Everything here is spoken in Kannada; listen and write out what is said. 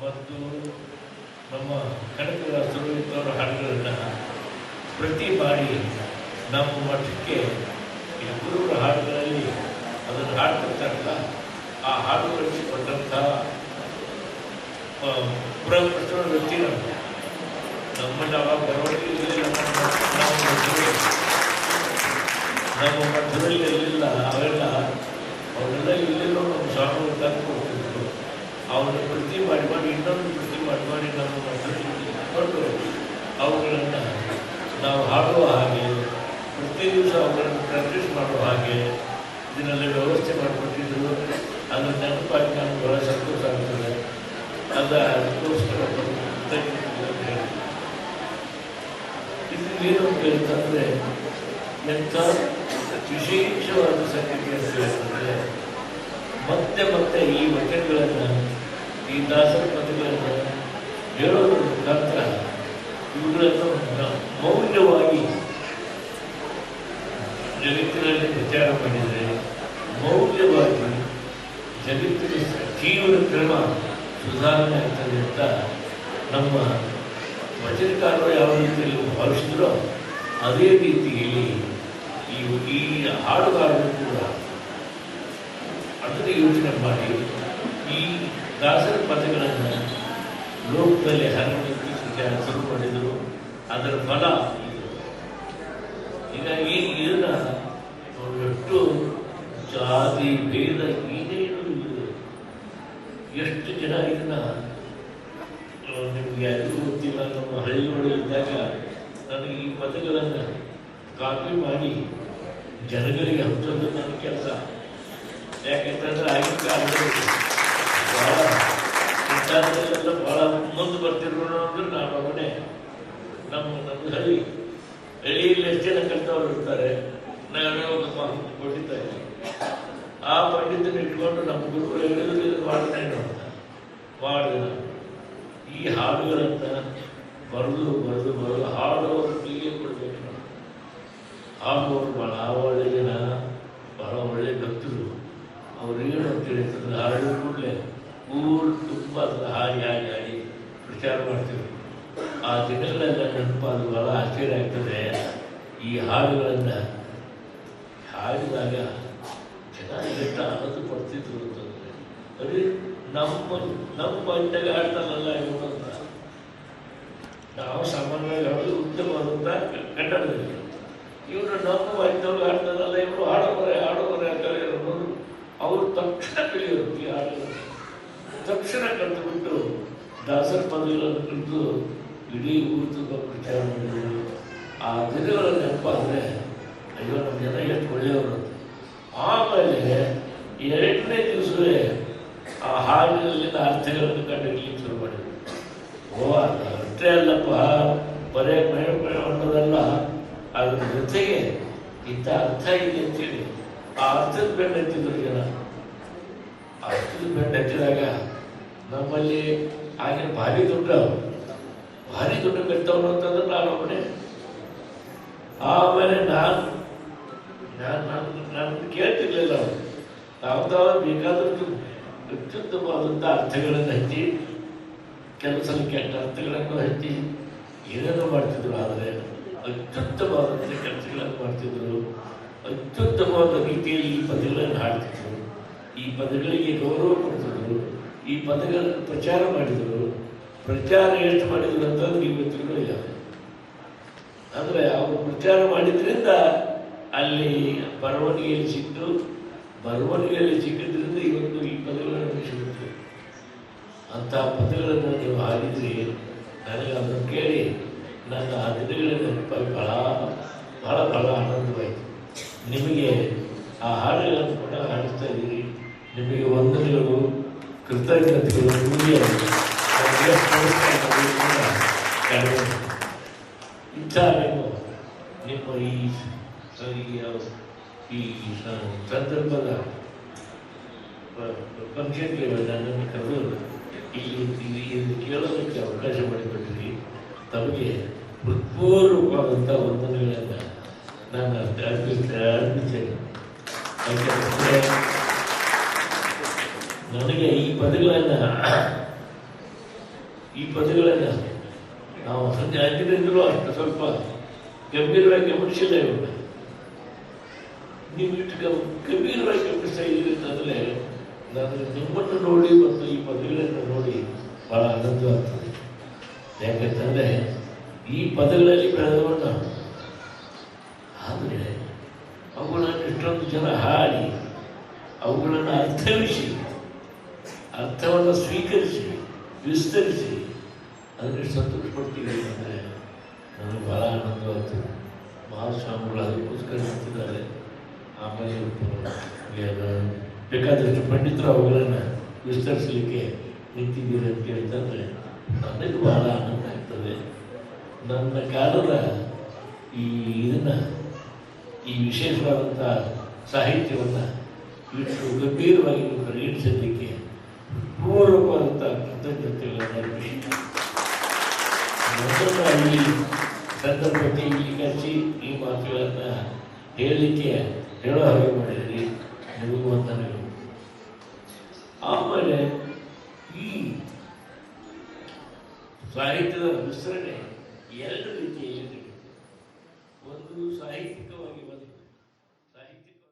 ಮತ್ತು ನಮ್ಮ ಕನಕದ ಸುರವಿದ್ದವರ ಹಾಡುಗಳನ್ನು ಪ್ರತಿ ಬಾರಿ ನಮ್ಮ ಮಠಕ್ಕೆ ಗುರುಗಳ ಹಾಡುಗಳಲ್ಲಿ ಅದನ್ನು ಹಾಡ್ತಿರ್ತಾರಲ್ಲ ಆ ಹಾಡುಗಳಿಗೆ ಕೊಟ್ಟಂತಹ ಪುರಪ್ರಚುರ ವ್ಯಕ್ತಿ ನಮ್ಮ ನಮ್ಮನ್ನು ಅವಾಗ ಬರವಣಿಗೆ ನಮ್ಮ ಮಠದಲ್ಲಿ. ಇರಲಿಲ್ಲ, ಅವೆಲ್ಲ ಅವರೆಲ್ಲ ಇಲ್ಲಿರೋ ನಮ್ಮ ಸ್ವಾಮಿಗಳು ತಂದು ಕೊಡ್ತಿದ್ರು ಅವನ್ನ ಪ್ರತಿ ಮಾಡಿ ಮಾಡಿ ಇನ್ನೊಂದು ಪ್ರತಿ ಮಾಡಿ ಮಾಡಿ ನಮ್ಮ ಹೊರಟು ಅವುಗಳನ್ನು ನಾವು ಹಾಡುವ ಹಾಗೆ, ಪ್ರತಿ ದಿವಸ ಅವುಗಳನ್ನು ಪ್ರಾಕ್ಟೀಸ್ ಮಾಡುವ ಹಾಗೆ, ಇದರಲ್ಲಿ ವ್ಯವಸ್ಥೆ ಮಾಡಿಕೊಟ್ಟಿದ್ರು ಅದರ ನೆನಪಾಗಿ ನಾನು ಬಹಳ ಸಂತೋಷ ಆಗ್ತದೆ ಅದ ಅದಕ್ಕೋಸ್ಕರ. ಇದು ಏನು ಹೇಳ್ತಂದರೆ ಎಂಥ ವಿಶೇಷವಾದ ಸಂಗತಿ ಅಂತ ಹೇಳ್ತಂದರೆ, ಮತ್ತೆ ಮತ್ತೆ ಈ ವಚನಗಳನ್ನು ದಾಸರ ಪದಗಳನ್ನು ಹೇಳೋದ್ರ ಮುಖಾಂತರ ಇವುಗಳನ್ನು ಮೌಲ್ಯವಾಗಿ ಜಗತ್ತಿನಲ್ಲಿ ಪ್ರಚಾರ ಮಾಡಿದರೆ ಮೌಲ್ಯವಾಗಿ ಜಗತ್ತಿನ ತೀವ್ರ ಕ್ರಮ ಸುಧಾರಣೆ ಆಗ್ತದೆ ಅಂತ ನಮ್ಮ ವಚನಕಾರರು ಯಾವ ರೀತಿಯಲ್ಲಿ ಭಾವಿಸಿದ್ರೋ ಅದೇ ರೀತಿಯಲ್ಲಿ ಈ ಈ ಹಾಡುಗಾರರು ಕೂಡ ಅದನ್ನು ಯೋಚನೆ ಮಾಡಿ ಈ ದಾಸರ ಪದಗಳನ್ನು ಲೋಕದಲ್ಲಿ ಹರಡಲಿಕ್ಕೆ ಶುರು ಮಾಡಿದರು. ಅದರ ಫಲ ಇದು. ಹೀಗಾಗಿ ಇದನ್ನ ಎಷ್ಟು ಜಾತಿ, ಭೇದ ಇಲ್ಲ. ಎಷ್ಟು ಜನ ಇದನ್ನ ನಿಮ್ಗೆ ಯಾರಿಗೂ ಗೊತ್ತಿಲ್ಲ. ನಮ್ಮ ಹಳ್ಳಿಗಳು ಇದ್ದಾಗ ನನಗೆ ಈ ಪದಗಳನ್ನು ಕಾಪಿ ಮಾಡಿ ಜನಗಳಿಗೆ ಹಂಚೋದು ನನ್ನ ಕೆಲಸ. ಯಾಕೆಂತಂದ್ರೆ ಆಗಿನ ಕಾಲದಲ್ಲಿ ಇಂಥದ್ದೆಲ್ಲ ಬಹಳ ಮುಂದೆ ಬರ್ತಿದ್ರು ಅಂದ್ರೆ ನಾನು ಅವನೇ ನಮ್ಮ ನಮ್ಮ ಹಳ್ಳಿ ಹಳ್ಳಿಯಲ್ಲಿ ಎಷ್ಟು ಜನ ಕಲ್ತವ್ರು ಇರ್ತಾರೆ ನಾನು ನಮ್ಮ ಪಂಡಿತ ಇದ್ದೀನಿ. ಆ ಪಂಡಿತನ ಇಟ್ಕೊಂಡು ನಮ್ಮ ಗುರುಗಳು ಹೇಳಿದ್ರು ಇದು ಅಂತ ಮಾಡಿದ ಈ ಹಾಡುಗಳಂತ ಬರೆದು ಬರೆದು ಬರೆದು ಹಾಡುವವರು ಕೈಗೆ ಕೊಡ್ಬೇಕು ನಾವು ಹಾಡುವವರು ಬಹಳ ಒಳ್ಳೆಯ ಜನ ಬಹಳ ಒಳ್ಳೆಯ ಭಕ್ತರು ಅವ್ರು ಏನು ಅಂತ ಹೇಳಿದ್ರೆ ಹಾಡಿದ ಕೂಡಲೇ ಊರು ತುಂಬ ಹಾಡಿ ಹಾಡಿ ಹಾಡಿ ಪ್ರಚಾರ ಮಾಡ್ತೀವಿ. ಆ ದಿನಗಳೆಲ್ಲ ನೆನಪಾದ ಬಹಳ ಆಶ್ಚರ್ಯ ಆಗ್ತದೆ. ಈ ಹಾಡುಗಳನ್ನು ಹಾಡಿದಾಗ ಜನ ಎಷ್ಟು ಆನಂದ ಪಡ್ತಿದ್ರು ಅಂತಂದರೆ ಅದೇ ನಮ್ಮ ನಮ್ಮ ಪಂಚಾಗ ಹಾಡ್ತಾರಲ್ಲ ಇವರು ಅಂತ. ನಾವು ಸಾಮಾನ್ಯವಾಗಿ ಹಾಡೋದು ಉತ್ತಮವಾದಂಥ ಕಟ್ಟಡದಲ್ಲಿ ಇವರು ನಮ್ಮ ಪಾಯಿಂಟವ್ರು ಹಾಡ್ತಾರಲ್ಲ, ಇವರು ಹಾಡೋರೆ ಹಾಡೋರೆ ಅಂತ ಹೇಳೋದು ಅವರು ತಕ್ಷಣ ತಿಳಿಯೋದು ಈ ಹಾಡುಗಳನ್ನು. ತಕ್ಷಣ ಕಲಿತುಬಿಟ್ಟು ದಾಸರ ಪದಗಳನ್ನು ಕಂಡು ಇಡೀ ಊರು ಪ್ರಚಾರ ಮಾಡಿದರು. ಆ ದಿನಗಳ ನೆನಪಾದರೆ ಅಯ್ಯೋ ನಮ್ಮ ಜನ ಎಷ್ಟು ಒಳ್ಳೆಯವರು. ಅಂತ ಆಮೇಲೆ ಎರಡನೇ ದಿವಸವೇ ಆ ಹಾಡಿನಲ್ಲಿನ ಅರ್ಥಗಳನ್ನು ಕಂಡುಹಿಡಿಯಲಿಕ್ಕೆ ಶುರು ಮಾಡಿದರು. ಓ ಅಷ್ಟೇ ಅಲ್ಲಪ್ಪ. ಬರೇ ಮೇ ಅನ್ನೋದಲ್ಲ ಅದರ ಜೊತೆಗೆ ಇಂಥ ಅರ್ಥ ಇದೆ ಅಂತೇಳಿ ಆ ಅರ್ಥದ ಬೆನ್ನು ಹತ್ತಿದ್ರು ಜನ. ಆ ಬೆಟ್ಟ ಹಚ್ಚಿದಾಗ ನಮ್ಮಲ್ಲಿ ಆಗಿನ ಭಾರಿ ದುಡ್ಡು ಅವರು. ಭಾರಿ ದುಡ್ಡು ಕಟ್ಟವನು ಅಂತಂದ್ರೆ ನಾನು ಒಬ್ಬನೇ. ಆಮೇಲೆ ನಾನು ನಾನು ನಾನು ನಾನು ಕೇಳ್ತಿರ್ಲಿಲ್ಲ ಅವರು. ತಾವು ಬೇಕಾದಷ್ಟು ಅತ್ಯುತ್ತಮವಾದಂಥ ಅರ್ಥಗಳನ್ನು ಹಚ್ಚಿ ಕೆಲವು ಸಲ ಕೆಟ್ಟ ಅರ್ಥಗಳನ್ನು ಹಚ್ಚಿ ಏನೇನೋ ಮಾಡ್ತಿದ್ರು, ಆದರೆ ಅತ್ಯುತ್ತಮವಾದಂಥ ಕೆಲಸಗಳನ್ನು ಮಾಡ್ತಿದ್ರು. ಅತ್ಯುತ್ತಮವಾದ ರೀತಿಯಲ್ಲಿ ಈ ಪದಗಳನ್ನು ಹಾಡ್ತಿದ್ರು. ಈ ಪದಗಳಿಗೆ ಗೌರವ ಕೊಡ್ತಿದ್ರು, ಈ ಪದಗಳನ್ನು ಪ್ರಚಾರ ಮಾಡಿದರು, ಪ್ರಚಾರ ಎಷ್ಟು ಮಾಡಿದ್ರು ಅಂತ ಇವತ್ತು ತಿಳ್ಕೊಳ್ಳಿಲ್ಲ. ಅಂದರೆ ಅವರು ಪ್ರಚಾರ ಮಾಡಿದ್ರಿಂದ ಅಲ್ಲಿ ಬರವಣಿಗೆಯಲ್ಲಿ ಸಿಕ್ತು. ಬರವಣಿಗೆಯಲ್ಲಿ ಸಿಕ್ಕಿದ್ರಿಂದ ಇವತ್ತು ಈ ಪದಗಳನ್ನು ಸಿಗುತ್ತೆ ಅಂಥ ಪದಗಳನ್ನು ನೀವು ಹಾಡಿದ್ರಿ ನನಗೆ ಅದನ್ನು ಕೇಳಿ ನನ್ನ ಆ ದಿನಗಳ ಬಹಳ ಬಹಳ ಬಹಳ ಆನಂದವಾಯಿತು. ನಿಮಗೆ ಆ ಹಾಡುಗಳನ್ನು ಕೂಡ ಹಾಡಿಸ್ತಾ ಇದ್ದೀರಿ ನಿಮಗೆ ವಂದನೆಗಳು, ಕೃತಜ್ಞತೆಗಳು. ಇಂಥ ನಿಮ್ಮ ಈ ಈ ಸಂದರ್ಭದ ಫಂಕ್ಷನ್ಗೆ ನನ್ನನ್ನು ಕರೆದು ಇಲ್ಲಿ ಇಲ್ಲಿ ಕೇಳೋದಕ್ಕೆ ಅವಕಾಶ ಮಾಡಿಕೊಟ್ಟಿರಿ. ತಮಗೆ ಹೃತ್ಪೂರ್ವಕವಾದಂಥ ವಂದನೆಗಳನ್ನು ನಾನು ಅರ್ಪಿಸ ಅರ್ಪಿಸ್ತೇನೆ ನನಗೆ ಈ ಪದಗಳನ್ನ ಈ ಪದಗಳನ್ನ ನಾವು ಸಂಜೆ ಹಾಕಿದ್ರಿಂದಲೂ ಅಷ್ಟು ಸ್ವಲ್ಪ ಗಂಭೀರವಾಗಿ ಗಮನಿಸಿಲ್ಲ ಇವಾಗ ನೀವು ಇಷ್ಟು ಗಂಭೀರವಾಗಿ ಗಮನಿಸ್ತಾ ಇದ್ದೀರಿ ಅಂತಂದರೆ ನಾನು ನಿಮ್ಮನ್ನು ನೋಡಿ ಮತ್ತು ಈ ಪದಗಳನ್ನು ನೋಡಿ ಬಹಳ ಆನಂದವಾಗ್ತದೆ ಯಾಕಂತಂದರೆ ಈ ಪದಗಳಲ್ಲಿ ಬೆಳೆದವನ್ನ ಆದರೆ ಅವುಗಳನ್ನು ಇಷ್ಟೊಂದು ಜನ ಹಾಡಿ, ಅವುಗಳನ್ನು ಅರ್ಥವಿಸಿ ಅರ್ಥವನ್ನು ಸ್ವೀಕರಿಸಿ, ವಿಸ್ತರಿಸಿ ಅದನ್ನು ಸಂತೋಷ ಪಡ್ತೀವಿ ಅಂದರೆ ನನಗೆ ಬಹಳ ಆನಂದವಾಗ್ತದೆ ಮಹಾಸ್ವಾಮಿಗಳು ಅದಕ್ಕೋಸ್ಕರ ಹೇಳ್ತಿದ್ದಾರೆ. ಆಮೇಲೆ ಬೇಕಾದಷ್ಟು ಪಂಡಿತರು ಅವುಗಳನ್ನು ವಿಸ್ತರಿಸಲಿಕ್ಕೆ ನಿಂತಿದ್ದೀರಿ ಅಂತ ಕೇಳ್ತಂದರೆ ನನಗೆ ಬಹಳ ಆನಂದ ಆಗ್ತದೆ. ನನ್ನ ಕಾಲದ ಈ ಇದನ್ನು, ಈ ವಿಶೇಷವಾದಂಥ ಸಾಹಿತ್ಯವನ್ನು ಇಷ್ಟು ಗಂಭೀರವಾಗಿ ಪರಿಗಣಿಸಲಿಕ್ಕೆ ಈ ಸಂದರ್ಭಕ್ಕೆ ಇಲ್ಲಿ ಈ ಮಾತುಗಳನ್ನು ಹೇಳಲಿಕ್ಕೆ ಹೇಳೋ ಹಾಗೆ ಮಾಡಿದ್ರಿ, ನಿಮಗೂ ವಂದನೆಗಳು ಆಮೇಲೆ ಈ ಸಾಹಿತ್ಯದ ಮಿಶ್ರಣೆ ಎರಡು ರೀತಿಯಲ್ಲಿ